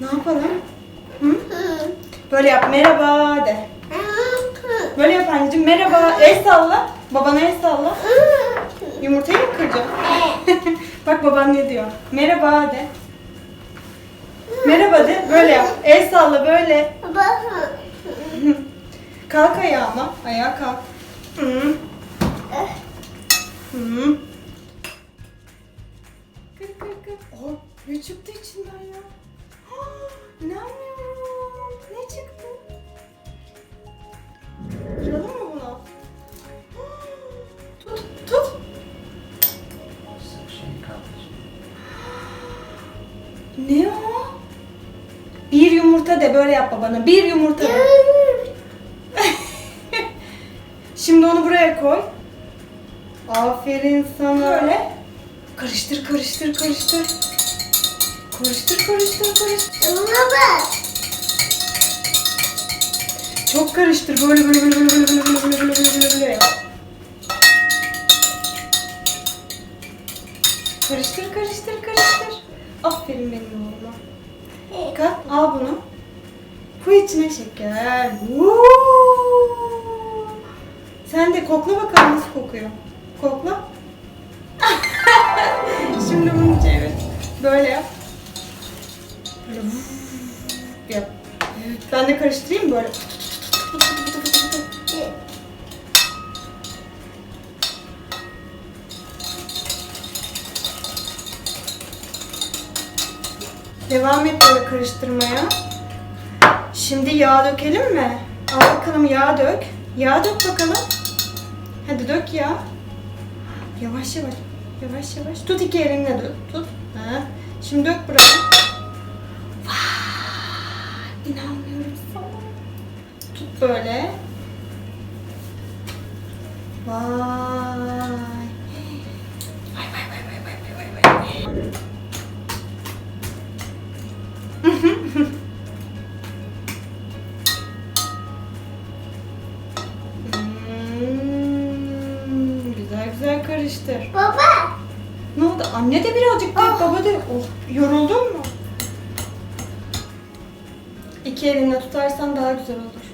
Ne yapalım? Böyle yap. Merhaba de. Böyle yap anneciğim. Merhaba. El salla. Babana el salla. Yumurtayı mı kıracaksın? Bak baban ne diyor. Merhaba de. Merhaba de. Böyle yap. El salla böyle. Kalk ayağıma. Ayağa kalk. Hı. Hı. Kık kık kık. Oh, ne çıktı içinden ya? İnanmıyorum. Ne çıktı? Kıralım mı bunu? Tut, tut. Ne o? Bir yumurta de böyle yap babana. Bir yumurta de. Şimdi onu buraya koy. Aferin sana. Böyle. Karıştır, karıştır, karıştır. Karıştır, karıştır, karıştır. Çok karıştır. Böyle böyle böyle böyle böyle böyle böyle böyle böyle böyle böyle. Karıştır, karıştır, karıştır. Aferin benim oğluma. Kalk, al bunu. Bu içine şeker. Woo! Sen de kokla bakalım nasıl kokuyor. Kokla. Şimdi bunu çevir. Böyle yap. Yap. Ben de karıştırayım böyle? Devam et böyle karıştırmaya. Şimdi yağ dökelim mi? Al bakalım yağ dök. Yağ dök bakalım. Hadi dök yağ. Yavaş yavaş. Yavaş yavaş. Tut iki elinle dök. Tut. Ha. Şimdi dök buraya. Böyle. Vay. Vay vay vay vay vay vay vay. Hmm, güzel güzel karıştır. Baba. Ne oldu? Anne de birazcık da baba da. Oh, yoruldun mu? İki elinle tutarsan daha güzel olur.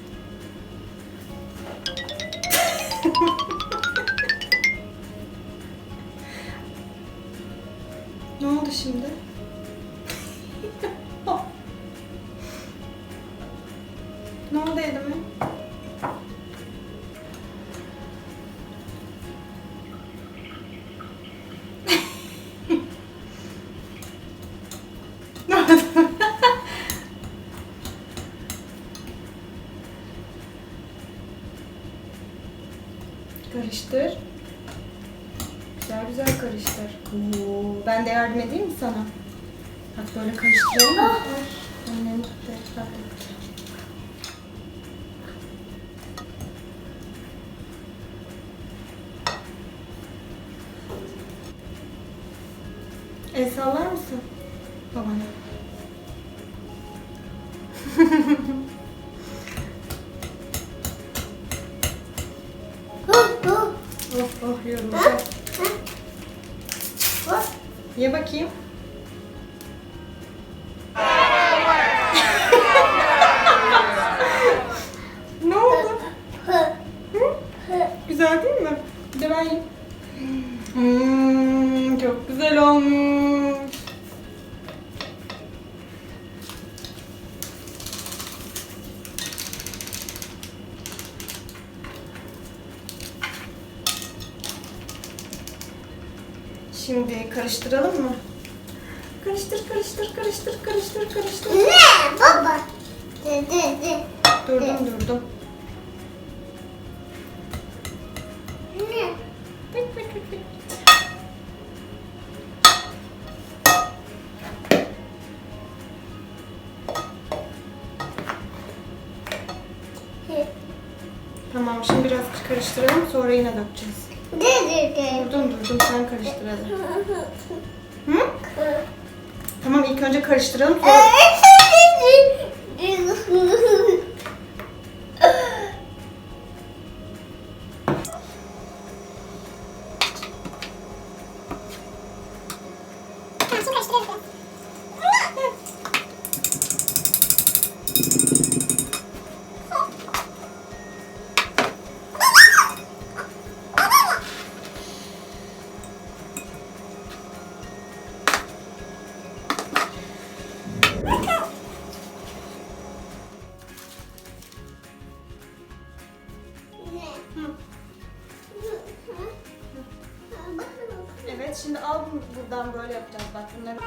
Ne oldu şimdi? ne oldu elime? Karıştır. Güzel güzel karıştır. Oo, ben de yardım edeyim mi sana? Bak böyle karıştıralım mı? Annem tuttu. Bak. El sallar mısın? Babana. ye bakayım. ne oldu? Hı? Güzel değil mi? Bir de ben yiyeyim. Hmm, çok güzel olmuş. Şimdi karıştıralım mı? Karıştır, karıştır, karıştır, karıştır, karıştır. Ne baba? Durdum, durdum. Ne? Pik. Tamam, şimdi biraz karıştıralım, sonra yine dökeceğiz. Durdum, durdum, sen karıştır hadi. Hı? Tamam, ilk önce karıştıralım, sonra... Evet şimdi al buradan böyle yapacağız bak bunları.